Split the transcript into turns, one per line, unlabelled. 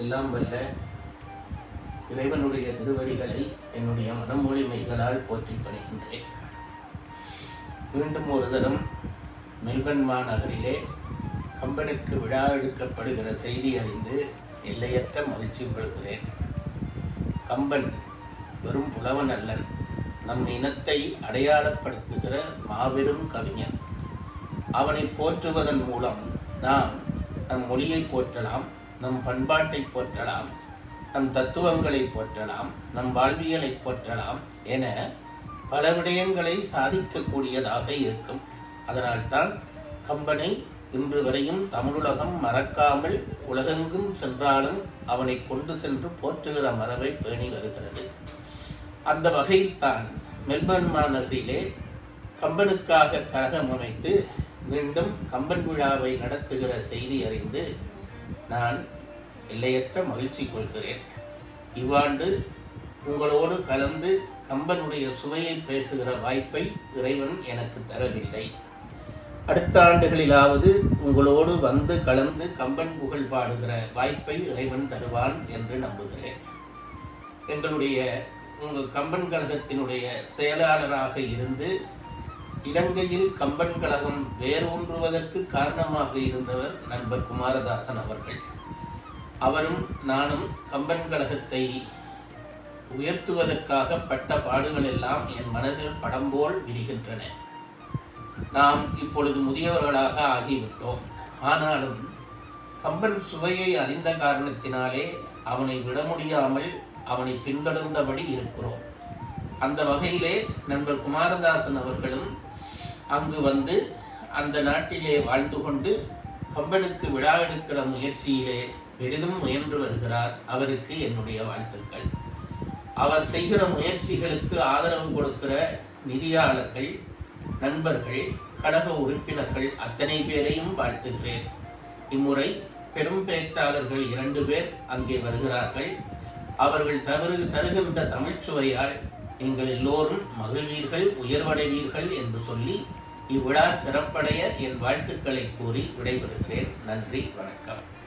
எல்லாம் வல்ல இறைவனுடைய திருவடிகளை என்னுடைய மனமொழிமைகளால் போற்றி பணிகின்றேன். மீண்டும் ஒரு தரம் மெல்பர்ன் மாநகரிலே கம்பனுக்கு விழா எடுக்கப்படுகிற செய்தி அறிந்து எல்லையற்ற மகிழ்ச்சி கொள்கிறேன் கம்பன் வெறும் புலவன் அல்லன் நம் இனத்தை அடையாளப்படுத்துகிற மாபெரும் கவிஞன். அவனை போற்றுவதன் மூலம் நாம் நம் மொழியை போற்றலாம் நம் பண்பாட்டை போற்றலாம் நம் தத்துவங்களை போற்றலாம் நம் வாழ்வியலை போற்றலாம் என பல விடயங்களை சாதிக்கக்கூடியதாக இருக்கும். அதனால்தான் கம்பனை இன்று வரையும் தமிழுலகம் மறக்காமல் உலகெங்கும் சென்றாலும் அவனை கொண்டு சென்று போற்றுகிற மரபை பேணி வருகிறது. அந்த வகையில்தான் மெல்பர்ன் மாநகரிலே கம்பனுக்காக கழகம் அமைத்து மீண்டும் கம்பன் விழாவை நடத்துகிற செய்தி அறிந்து நான் எல்லையற்ற மகிழ்ச்சி கொள்கிறேன். இவ்வாண்டு உங்களோடு கலந்து கம்பனுடைய சுவையை பேசுகிற வாய்ப்பை இறைவன் எனக்கு தரவில்லை. அடுத்த ஆண்டுகளிலாவது உங்களோடு வந்து கலந்து கம்பன் புகழ் பாடுகிற வாய்ப்பை இறைவன் தருவான் என்று நம்புகிறேன். எங்களுடைய உங்கள் கம்பன் கழகத்தினுடைய செயலாளராக இருந்து இலங்கையில் கம்பன் கழகம் வேரூன்றுவதற்கு காரணமாக இருந்தவர் நண்பர் குமாரதாசன் அவர்கள். அவரும் நானும் கம்பன் கழகத்தை உயர்த்துவதற்காக பட்ட பாடுகள் எல்லாம் என் மனதில் படம் போல் விரிகின்றன. நாம் இப்பொழுது முதியவர்களாக ஆகிவிட்டோம். ஆனாலும் கம்பன் சுவையை அறிந்த காரணத்தினாலே அவனை விட முடியாமல் அவனை பின்தொடர்ந்தபடி இருக்கிறோம். அந்த வகையிலே நண்பர் குமாரதாசன் அவர்களும் அங்கு வந்து அந்த நாட்டிலே வாழ்ந்து கொண்டு கம்பனுக்கு விழா எடுக்கிற முயற்சியிலே பெரிதும் முயன்று வருகிறார் அவருக்கு என்னுடைய வாழ்த்துக்கள். அவர் செய்கிற முயற்சிகளுக்கு ஆதரவு கொடுக்கிற நிதியாளர்கள் நண்பர்கள் கழக உறுப்பினர்கள் அத்தனை பேரையும் வாழ்த்துகிறேன். இம்முறை பெரும் பேச்சாளர்கள் இரண்டு பேர் அங்கே வருகிறார்கள். அவர்கள் தவறு தருகின்ற தமிழ்ச்சுவையால் நீங்கள் எல்லோரும் மகிழ்வீர்கள் உயர்வடைவீர்கள் என்று சொல்லி இவ்விழா சிறப்படைய என் வாழ்த்துக்களை கூறி விடைபெறுகிறேன். நன்றி வணக்கம்.